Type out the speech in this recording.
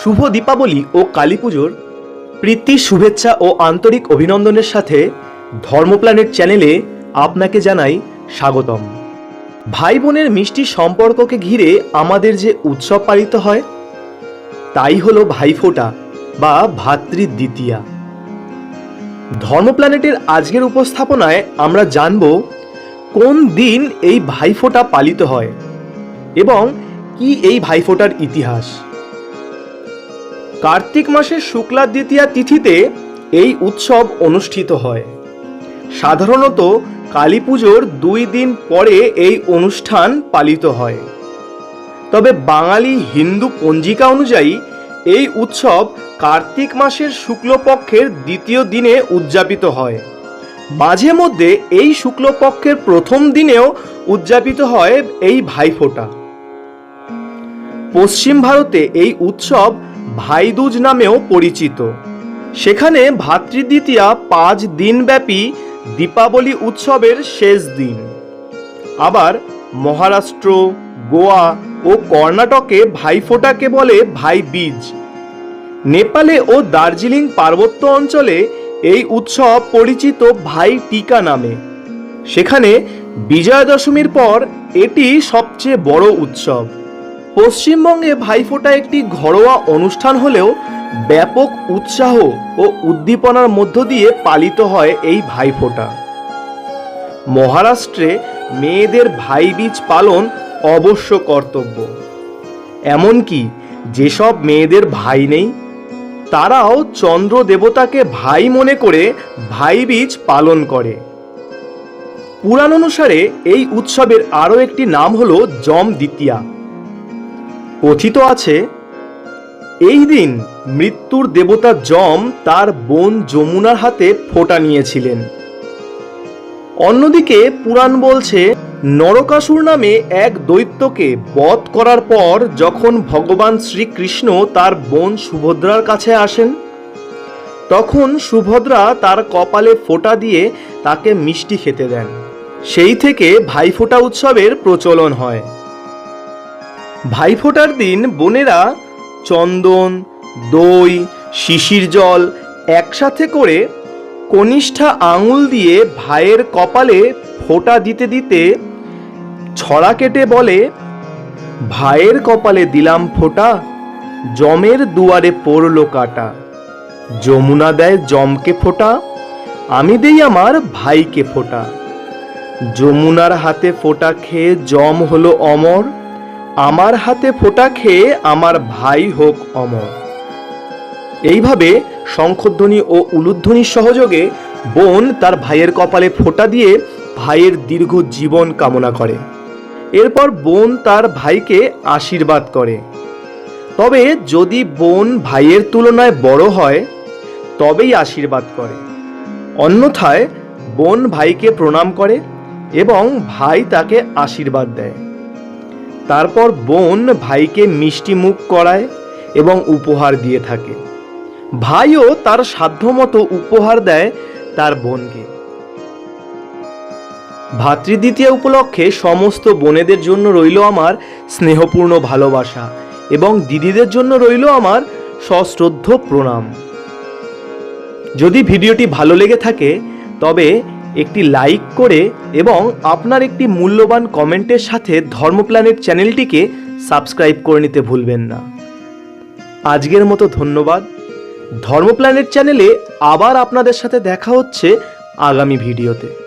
শুভ দীপাবলি ও কালী পুজোর প্রীতি শুভেচ্ছা ও আন্তরিক অভিনন্দনের সাথে ধর্মপ্ল্যানেট চ্যানেলে আপনাকে জানাই স্বাগতম। ভাই বোনের মিষ্টি সম্পর্ককে ঘিরে আমাদের যে উৎসব পালিত হয়, তাই হলো ভাইফোঁটা বা ভাতৃদ্বিতীয়া। ধর্মপ্ল্যানেটের আজকের উপস্থাপনায় আমরা জানব কোন দিন এই ভাইফোঁটা পালিত হয় এবং কি এই ভাইফোঁটার ইতিহাস। কার্তিক মাসের শুক্লা দ্বিতীয়া তিথিতে এই উৎসব অনুষ্ঠিত হয়। সাধারণত কালী পুজোর দুই দিন পরে এই অনুষ্ঠান পালিত হয়। তবে বাঙালি হিন্দু পঞ্জিকা অনুযায়ী এই উৎসব কার্তিক মাসের শুক্লপক্ষের দ্বিতীয় দিনে উদযাপিত হয়। মাঝে মধ্যে এই শুক্লপক্ষের প্রথম দিনেও উদযাপিত হয় এই ভাইফোঁটা। পশ্চিম ভারতে এই উৎসব ভাইদুজ নামেও পরিচিত। সেখানে ভাতৃদ্বিতীয়া পাঁচ দিনব্যাপী দীপাবলি উৎসবের শেষ দিন। আবার মহারাষ্ট্র, গোয়া ও কর্ণাটকে ভাইফোঁটাকে বলে ভাই বীজ নেপালে ও দার্জিলিং পার্বত্য অঞ্চলে এই উৎসব পরিচিত ভাই টিকা নামে। সেখানে বিজয়া দশমীর পর এটি সবচেয়ে বড় উৎসব। পশ্চিমবঙ্গে ভাইফোঁটা একটি ঘরোয়া অনুষ্ঠান হলেও ব্যাপক উৎসাহ ও উদ্দীপনার মধ্য দিয়ে পালিত হয় এই ভাইফোঁটা। মহারাষ্ট্রে মেয়েদের ভাইবীজ পালন অবশ্য কর্তব্য। এমনকি যেসব মেয়েদের ভাই নেই, তারাও চন্দ্র দেবতাকে ভাই মনে করে ভাইবীজ পালন করে। পুরাণ অনুসারে এই উৎসবের আরও একটি নাম হল জম দ্বিতীয়া কথিত আছে, এই দিন মৃত্যুর দেবতা যম তার বোন যমুনার হাতে ফোঁটা নিয়েছিলেন। অন্যদিকে পুরাণ বলছে, নরকাসুর নামে এক দৈত্যকে বধ করার পর যখন ভগবান শ্রীকৃষ্ণ তার বোন সুভদ্রার কাছে আসেন, তখন সুভদ্রা তার কপালে ফোঁটা দিয়ে তাকে মিষ্টি খেতে দেন। সেই থেকে ভাইফোঁটা উৎসবের প্রচলন হয়। ভাইফোঁটার দিন বোনেরা চন্দন, দই, শিশির জল একসাথে করে কনিষ্ঠা আঙুল দিয়ে ভাইয়ের কপালে ফোঁটা দিতে দিতে ছড়া কেটে বলে, ভাইয়ের কপালে দিলাম ফোঁটা, জমের দুয়ারে পড়ল কাটা। যমুনা দেয় জমকে ফোঁটা, আমি দেই আমার ভাইকে ফোঁটা। যমুনার হাতে ফোঁটা খেয়ে জম হলো অমর আমার হাতে ফোঁটা খেয়ে আমার ভাই হোক অমর। এইভাবে শঙ্খধ্বনি ও উলুধ্বনির সহযোগে বোন তার ভাইয়ের কপালে ফোঁটা দিয়ে ভাইয়ের দীর্ঘ জীবন কামনা করে। এরপর বোন তার ভাইকে আশীর্বাদ করে। তবে যদি বোন ভাইয়ের তুলনায় বড় হয়, তবেই আশীর্বাদ করে। অন্যথায় বোন ভাইকে প্রণাম করে এবং ভাই তাকে আশীর্বাদ দেয়। তারপর বোন ভাইকে মিষ্টি মুখ করায় এবং উপহার দিয়ে থাকে। ভাইও তার সাধ্যমতো উপহার দেয় তার বোনকে। ভাতৃদ্বিতীয়া উপলক্ষে সমস্ত বোনেদের জন্য রইল আমার স্নেহপূর্ণ ভালোবাসা এবং দিদিদের জন্য রইল আমার সশ্রদ্ধ প্রণাম। যদি ভিডিওটি ভালো লেগে থাকে, তবে একটি লাইক করে এবং আপনার একটি মূল্যবান কমেন্টের সাথে ধর্মপ্ল্যানেট চ্যানেলটিকে সাবস্ক্রাইব করে নিতে ভুলবেন না। আজকের মতো ধন্যবাদ। ধর্মপ্ল্যানেট চ্যানেলে আবার আপনাদের সাথে দেখা হচ্ছে আগামী ভিডিওতে।